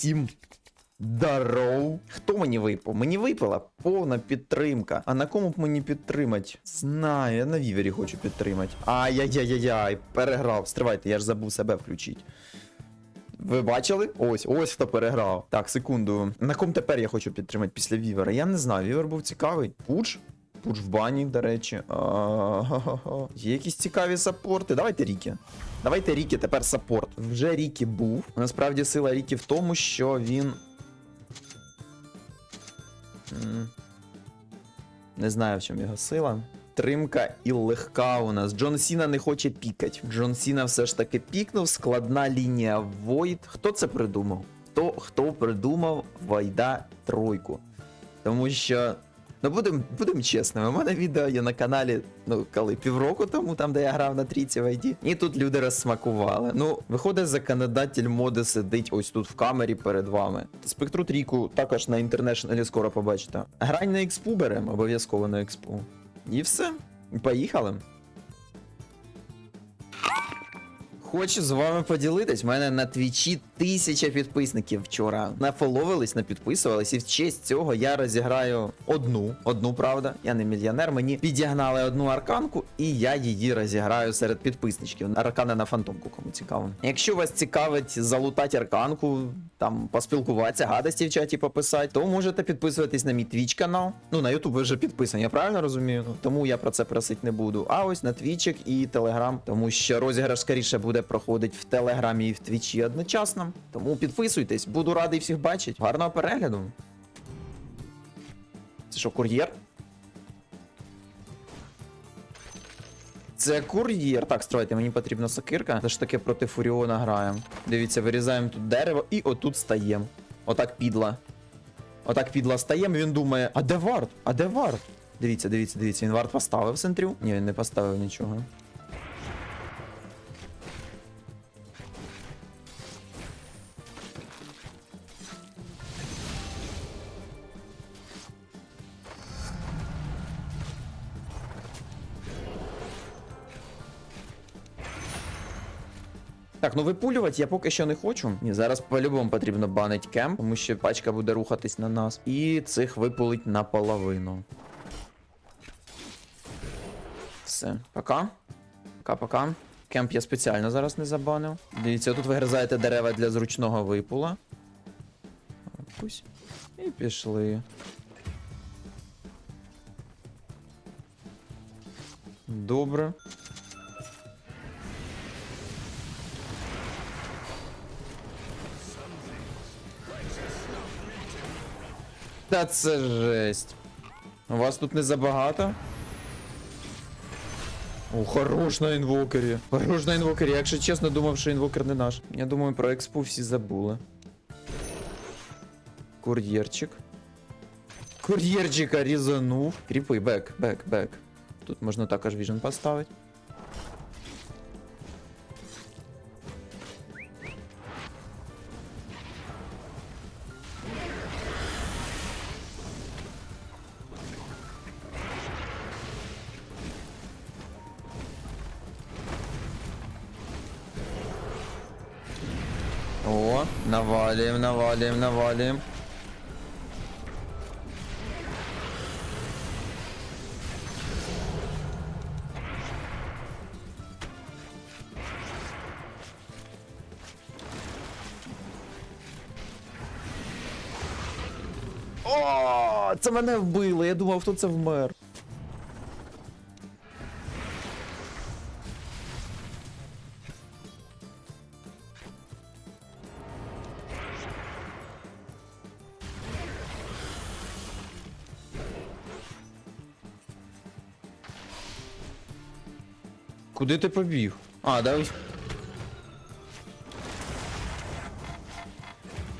Усім Даров. Хто мені випав? Мені випала повна підтримка. А на кому б мені підтримати? Знаю, я на вівері хочу підтримати. Ай-яй-яй-яй, переграв. Стривайте, я ж забув себе включити. Ви бачили? Ось, ось хто переграв. Так, секунду. На ком тепер я хочу підтримати після Вівера? Я не знаю. Вівер був цікавий. Пуч? Пуч в бані, до речі. А-га-га-га. Є якісь цікаві саппорти. Давайте Рікі. Давайте Рікі тепер саппорт. Вже Рікі був. Насправді сила Рікі в тому, що він. Не знаю, в чому його сила. Тримка і легка у нас. Джон Сіна не хоче пікать. Джон Сіна все ж таки пікнув. Складна лінія Void. Хто це придумав? Хто, хто придумав Вайда тройку? Тому що. Ну, будемо будем чесними, у мене відео є на каналі, ну, коли півроку тому, там, де я грав на трійці в ID. І тут люди розсмакували. Ну, виходить, законодатель моди сидить ось тут в камері перед вами. Спектру трійку також на інтернешналі скоро побачите. Грань на експу беремо, обов'язково на експу. І все. Поїхали. Хочу з вами поділитись. У мене на твічі тисяча підписників вчора. Нафоловились, напідписувались, і в честь цього я розіграю одну. Одну, правда. Я не мільйонер. Мені підігнали одну арканку, і я її розіграю серед підписничків. Аркана на фантомку, кому цікаво. Якщо вас цікавить залутати арканку, там поспілкуватися, гадості в чаті пописати, то можете підписуватись на мій твіч канал. Ну, на Ютуб ви вже підписані, я правильно розумію? Ну, тому я про це просити не буду. А ось на твічик і телеграм, тому що розіграш скоріше буде проходить в телеграмі і в твічі одночасно. Тому підписуйтесь, буду радий всіх бачити. Гарного перегляду. Це що, кур'єр? Це кур'єр. Так, стройте, мені потрібна сокирка. Це ж таки проти Фуріона граємо. Дивіться, вирізаємо тут дерево і отут стаємо. Отак підла. Отак підла стаємо, він думає, а де варт? А де варт? Дивіться, дивіться, дивіться, він варт поставив центрю? Ні, він не поставив нічого. Так, ну випулювати я поки що не хочу. Ні, зараз по-любому потрібно банить кемп, тому що пачка буде рухатись на нас. І цих випулить наполовину. Все, пока. Пока-пока. Кемп я спеціально зараз не забанив. Дивіться, тут вигризаєте дерева для зручного випула. Опусь. І пішли. Добре. Та це жесть. У вас тут не забагато? О, хорош на інвокері. Хорош на інвокері. Якщо чесно, думав, що інвокер не наш. Я думаю, про експу всі забули. Кур'єрчик. Кур'єрчика різанув. Кріпи, бек, бек, бек. Тут можна також віжен поставити. Навалим, навалим, навалим. О, це мене вбили. Я думав, хто це вмер. Куди ти побіг? А, да ось.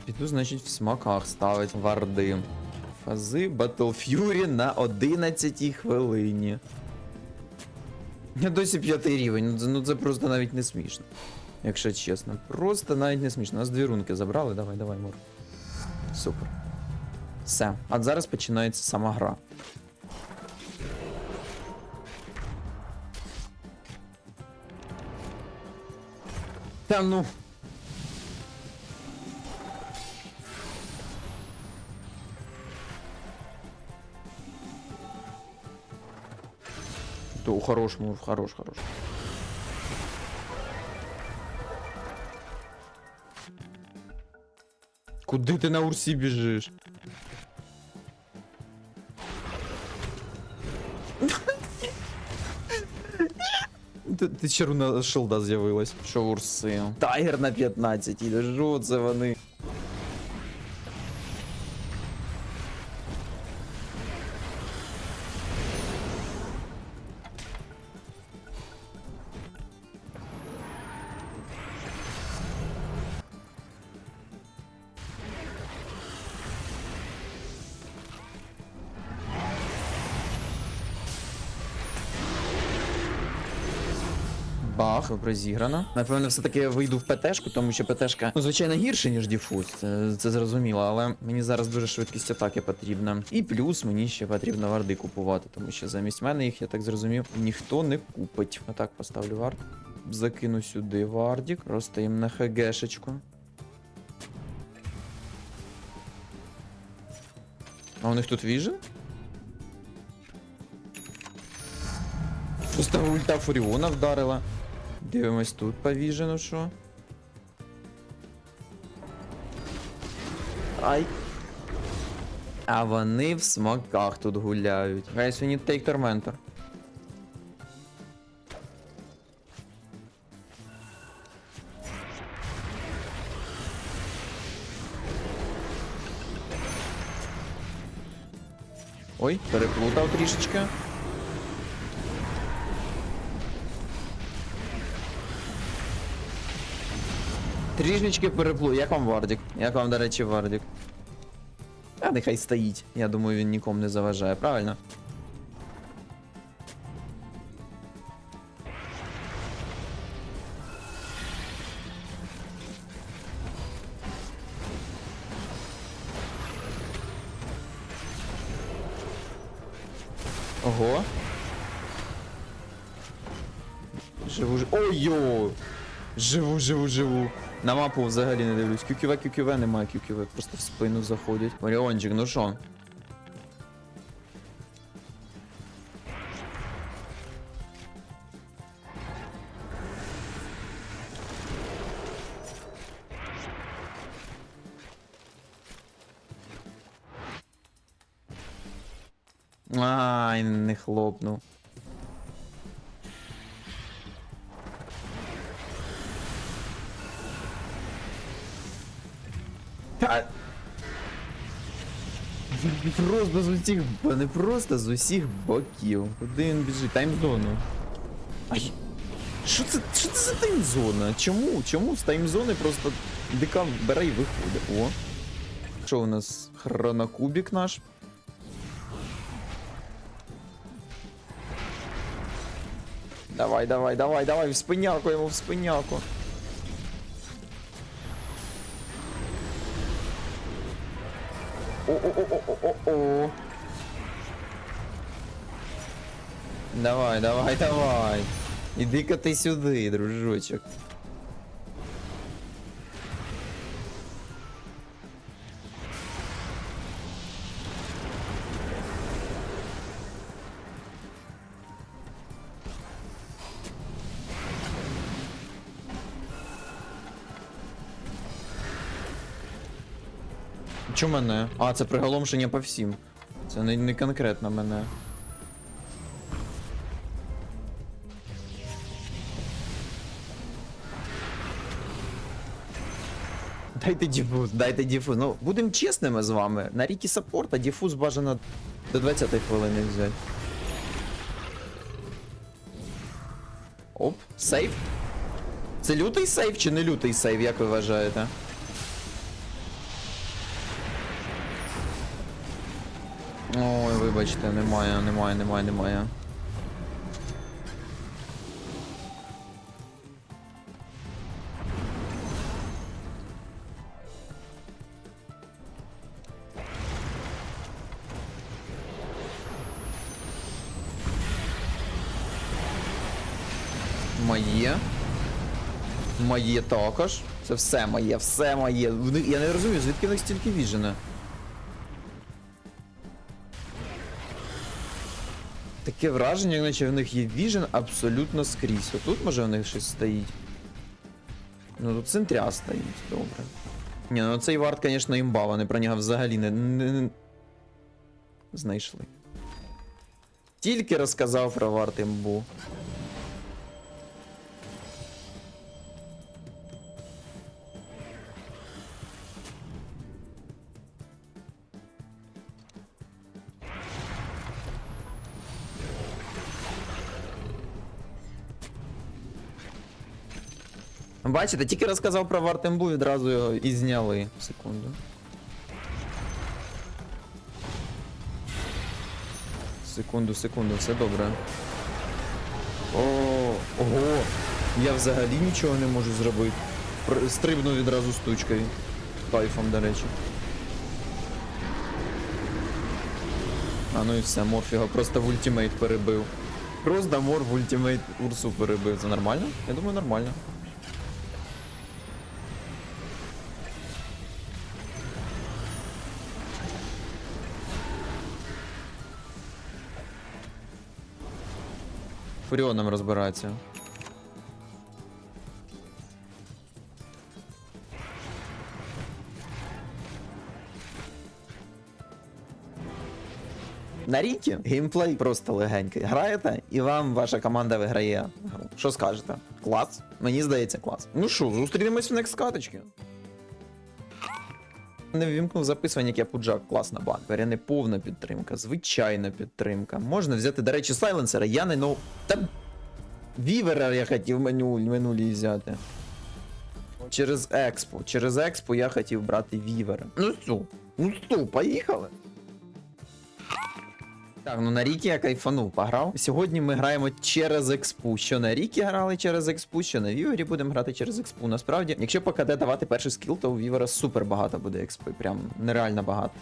Піду, значить, в смаках ставить варди. Фази Battle Fury на 11 хвилині. Я досі п'ятий рівень, ну це, ну це просто навіть не смішно. Якщо чесно. Просто навіть не смішно. У нас дві рунки забрали, давай, давай, Мур. Супер. Все. А зараз починається сама гра. Та ну. То хорош мув, хорош, хорош. Куди ти на урсі біжиш? Ти, червона шилда з'явилась. Що урси? Тайгер на 15, і це вони? Бах, добре зіграно. Напевно, все-таки я вийду в ПТшку, тому що ПТшка, ну, звичайно, гірше, ніж діфуз. Це, це зрозуміло, але мені зараз дуже швидкість атаки потрібна. І плюс мені ще потрібно варди купувати, тому що замість мене їх, я так зрозумів, ніхто не купить. Отак поставлю вард. Закину сюди вардік, просто їм на ХГшечку. А у них тут віжен? Просто ульта Фуріона вдарила. Дивимось тут по віжену, що. Ай. А вони в смоках тут гуляють. Guys, we need take Tormentor. Ой, переплутав трішечки. Трішечки переплу. Як вам Вардік? Як вам, до речі, Вардік? А нехай стоїть. Я думаю, він нікому не заважає, правильно? Ого. Живу, живу. Ой-йо! Живу, живу, живу. На мапу взагалі не дивлюсь. QQV, QQV немає QQV, просто в спину заходять. Оріончик, ну що? Ай, не хлопнув. Просто з усіх, не просто з усіх боків. Куди він біжить? Таймзону. Ай. Що це, що це за таймзона? Чому? Чому з таймзони просто дика бере і виходить? О. Що у нас? Хронокубік наш. Давай, давай, давай, давай, в спиняку йому, в спиняку. О-о-о-о-о-о. Давай, давай, давай. Іди-ка ти сюди, дружочок. Чому мене? А, це приголомшення по всім. Це не, не конкретно мене. Дайте діфуз, дайте діфуз. Ну, будемо чесними з вами. На рікі саппорта діфуз бажано до 20 хвилини взяти. Оп, сейф. Це лютий сейф чи не лютий сейф, як ви вважаєте? Вибачте, немає, немає, немає, немає. Моє. Моє також. Це все моє, все моє. Я не розумію, звідки в них стільки віжена. Таке враження, наче в них є віжен абсолютно скрізь. Отут може в них щось стоїть. Ну тут центря стоїть, добре. Ні, ну цей вард, звісно, імба, вони про нього взагалі не, не, не... знайшли. Тільки розказав про вард імбу. Бачите, тільки розказав про Вартембу, відразу його і зняли. Секунду. Секунду, секунду, все добре. О, ого! Я взагалі нічого не можу зробити. Стрибну відразу з тучкою. Кайфом, до речі. А ну і все, Морф його просто в ультимейт перебив. Просто Мор в ультимейт Урсу перебив. Це нормально? Я думаю, нормально. Фуріоном розбирається. На рікі геймплей просто легенький. Граєте, і вам ваша команда виграє гру. Що скажете? Клас? Мені здається, клас. Ну що, зустрінемось в next каточки. Не ввімкнув записування, як я пуджак, класна банка. не повна підтримка, звичайна підтримка. Можна взяти, до речі, сайленсера, я не ну. Та Вівера я хотів меню минулі взяти. Через експо. Через експо я хотів брати вівера. Ну що? Ну що, поїхали. Так, ну на Рікі я кайфанув, пограв. Сьогодні ми граємо через експу. Що на Рікі грали через експу, що на Вівері будемо грати через експу. Насправді, якщо по КД давати перший скіл, то у Вівера супер багато буде експи. Прям нереально багато.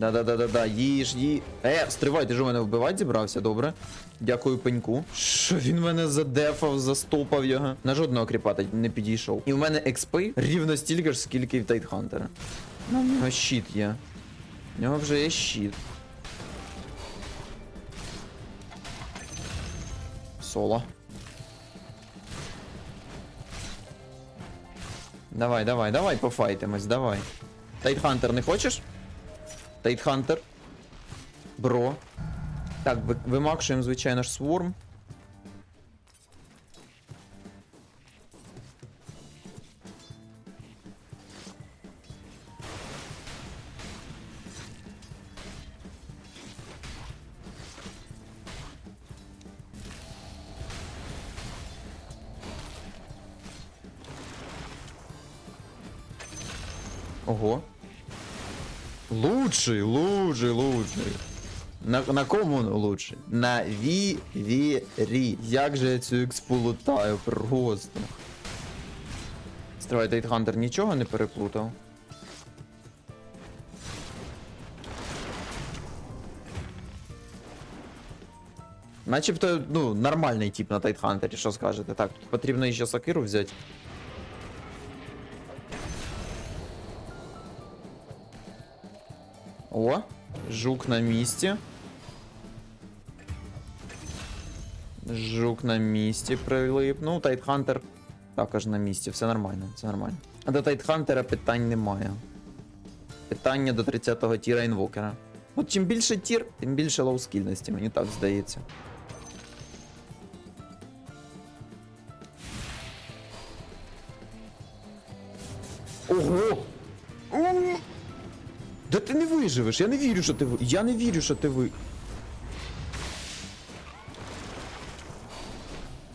Да-да-да-да-да, їж, ї. Е, стривай, ти ж у мене вбивати зібрався, добре. Дякую пеньку. Що він мене задефав, застопав його. На жодного кріпата не підійшов. І в мене експи рівно стільки ж, скільки і в Тайтхантера. Ну, нього щит є. В нього вже є щит. Соло. Давай, давай, давай, пофайтимось, давай. Тайтхантер не хочеш? Тайтхантер. Бро. Так, ви- вимакшуємо, звичайно ж, сворм. Лучший, лучший, лучший. На, на кому он лучший? На Вівері. Як же я цю експу лутаю просто. Стривай, Тайтхантер нічого не переплутав. Начебто, ну, нормальний тип на Тайтхантері, що скажете? Так, тут потрібно ще сокиру взяти. О, жук на місці. Жук на місці прилип. Ну, Тайтхантер також на місці, все нормально, все нормально. А до Тайтхантера питань немає. Питання до 30-го тіра інвокера. От чим більше тір, тим більше лоускільності, мені так здається. Виживеш, я не вірю, що ти ви. Я не вірю, що ти ви.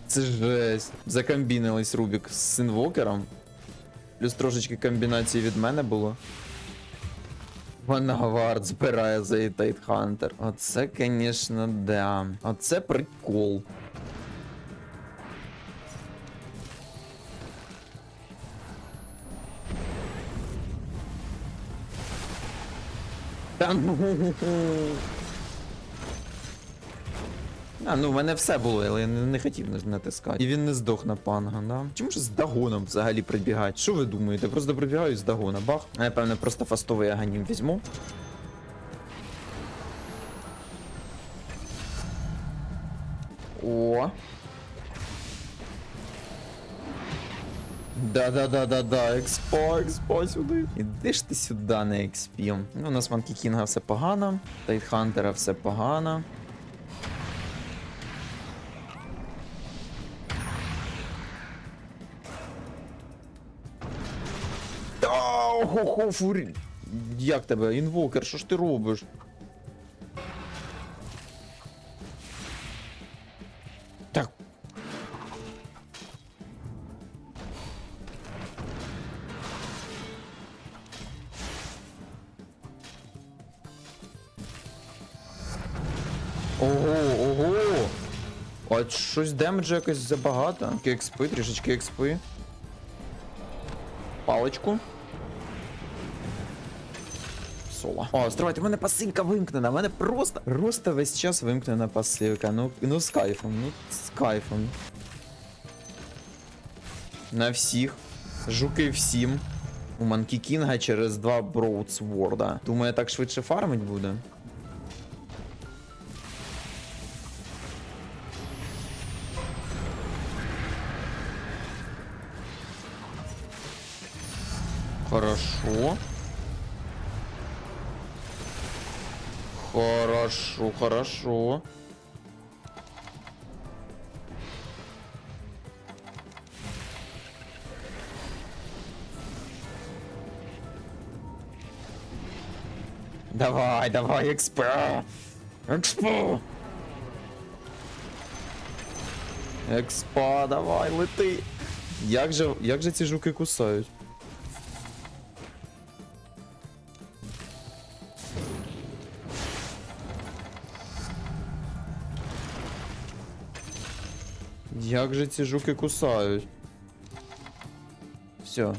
Це жесть. Закомбінились Рубік з інвокером. Плюс трошечки комбінації від мене було. Вона вард збирає за Тайтхантер. Оце, звісно, да. Оце прикол. Та ну. А, ну в мене все було, але я не, не хотів натискати. І він не здох на панга, да? Чому ж з дагоном взагалі прибігати? Що ви думаєте? Просто прибігаю з дагона, бах. А я певне просто фастовий аганім візьму. О. Да-да-да-да-да, експо, експо сюди. Іди ж ти сюди на експі. Ну, у нас Манкі Кінга все погано, Тайтхантера все погано. Ого, фурі. Як тебе, інвокер, що ж ти робиш? Щось демеджа якось забагато. Експи, трішечки експи. Паличку. Соло. О, стривайте, в мене пасивка вимкнена, в мене просто. Просто весь час вимкнена пасивка. Ну, ну з кайфом, ну з кайфом. На всіх. Жуки всім. У Манкі Кінга через два Броудсворда. Думаю, так швидше фармить буде. Хорошо. Хорошо, хорошо. Давай, давай, экспо! Експо! Експо, давай, лети! Як же, як же ці жуки кусають? Як же ці жуки кусають? Все.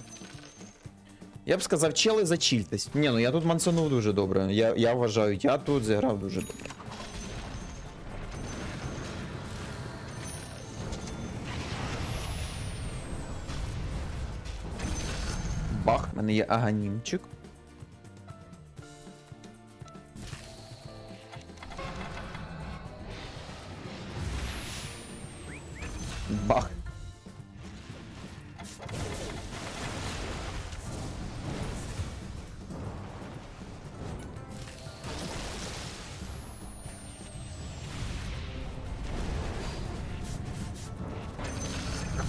Я б сказав, чели зачільтесь. Ні, ну я тут мансанув дуже добре. Я, я вважаю, я тут зіграв дуже добре. Бах, в мене є аганімчик. Бах.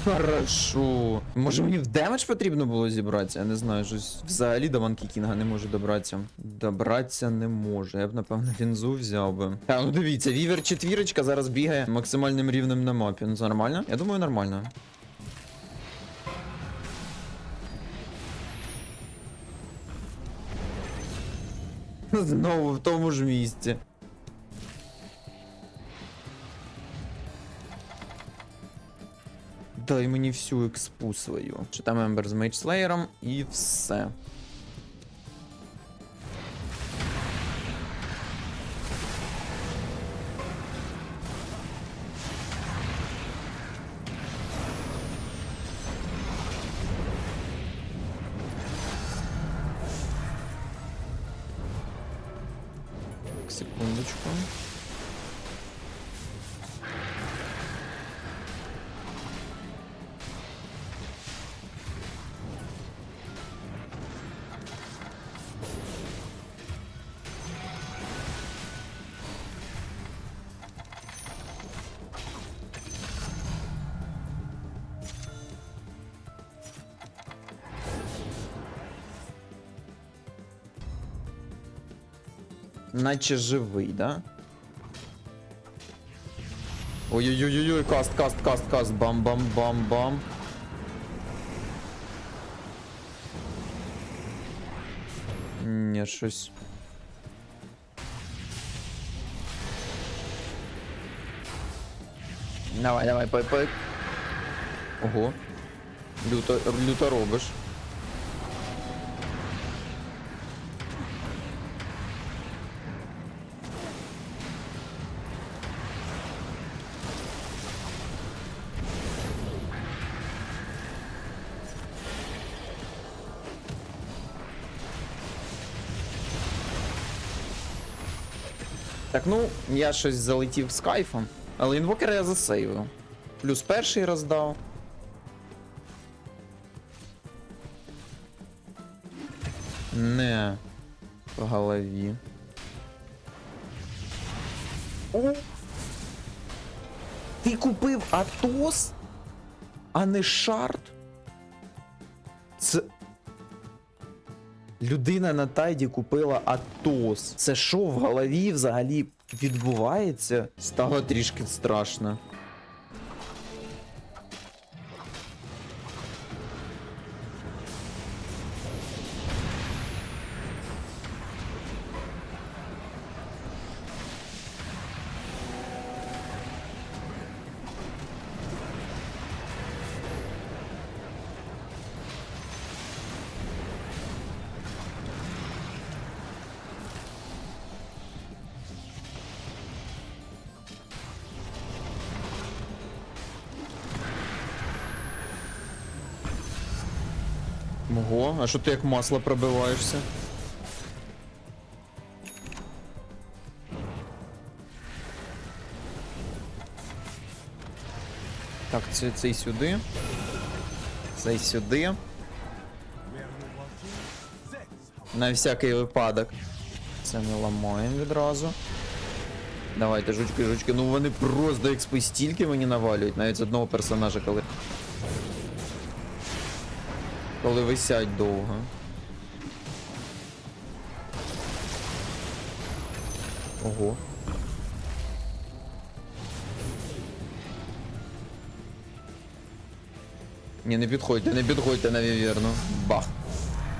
Хорошо. Може мені в демедж потрібно було зібратися? Я не знаю, щось взагалі до Манкі Кінга не можу добратися. Добратися не можу. Я б, напевно, лінзу взяв би. А, ну дивіться, вівер четвірочка зараз бігає максимальним рівнем на мапі. Ну це нормально? Я думаю, нормально. Знову в тому ж місці. Дай мені всю експу свою. Читаємо Ембер з Мейдслеєром і все. Наче живий, да? Ой-ой-ой-ой, каст, каст, каст, каст, бам-бам-бам-бам. Ні, щось. Давай, давай, пой, пой. Ого. Люто, люто робиш. Так, ну, я щось залетів з кайфом, але інвокера я засейвив. Плюс перший роздав. Не. По голові. О! Ти купив Атос, а не шарт? Це. Людина на тайді купила Атос. Це що в голові взагалі відбувається? Стало трішки страшно. Ого, а що ти як масло пробиваєшся? Так, це, цей сюди. Цей сюди. На всякий випадок. Це ми ламаємо відразу. Давайте, жучки, жучки. Ну вони просто експи стільки мені навалюють, навіть з одного персонажа, коли. Коли висять довго. Ого. Ні, не підходьте, не підходьте на віверну. Бах.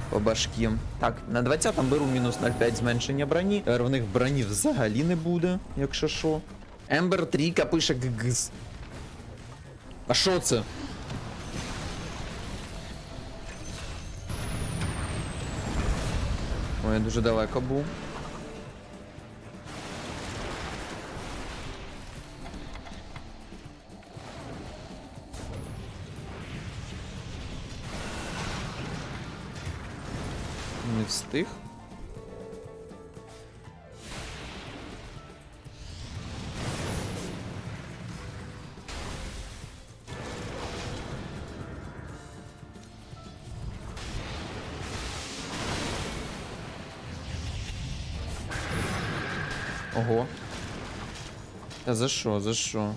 По башкі. Так, на 20-му беру мінус 0,5 зменшення броні. Тепер в них броні взагалі не буде, якщо що. Ембер 3 пише ГГС. А що це? Ой, я дуже далеко був. Не встиг. Та за що, за що?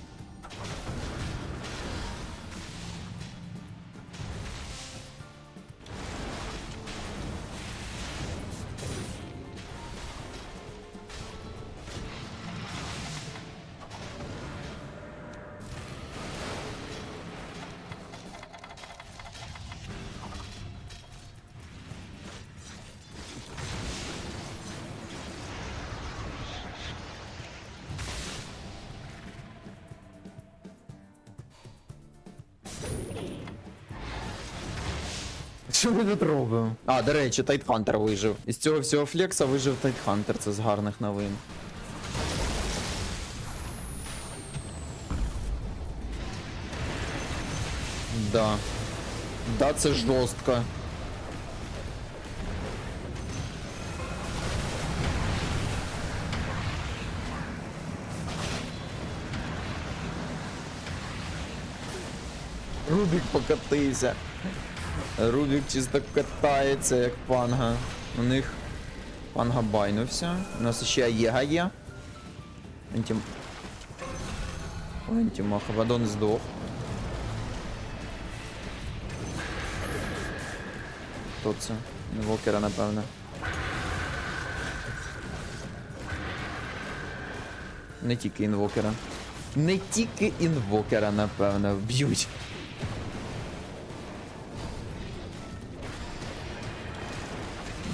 Що ми тут робимо? А, до речі, Тайтхантер вижив. Із цього всього флекса вижив Тайтхантер, це з гарних новин. Да. Да, це жорстко. Рубік покатися. Рубік чисто катається, як панга. У них панга байнувся. У нас ще Єга є. Антим... Ой, Антимах, Вадон здох. Хто це? Інвокера, напевне. Не тільки інвокера. Не тільки інвокера, напевне, вб'ють.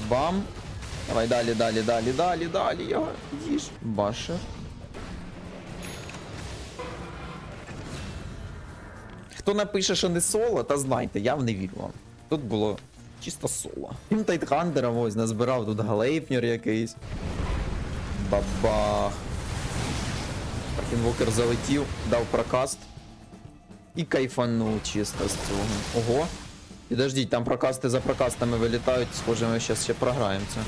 Бам. Давай далі, далі, далі, далі, далі. Його їж. Башер. Хто напише, що не соло, та знайте, я в не вірю вам. Тут було чисто соло. Тим Тайтхандером ось назбирав тут галейпнер якийсь. Бабах. Так, інвокер залетів, дав прокаст. І кайфанув чисто з цього. Ого. Підождіть, там прокасти за прокастами вилітають, схоже, ми зараз ще програємо це.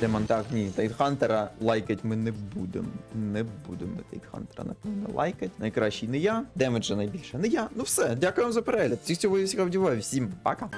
Демон, так, ні, Тайтхантера лайкать ми не будемо. Не будемо Тайтхантера, напевно, лайкать. Найкращий не я, демеджа найбільше не я. Ну все, дякую вам за перегляд. Всіх цього я всіх вдіваю. Всім пока.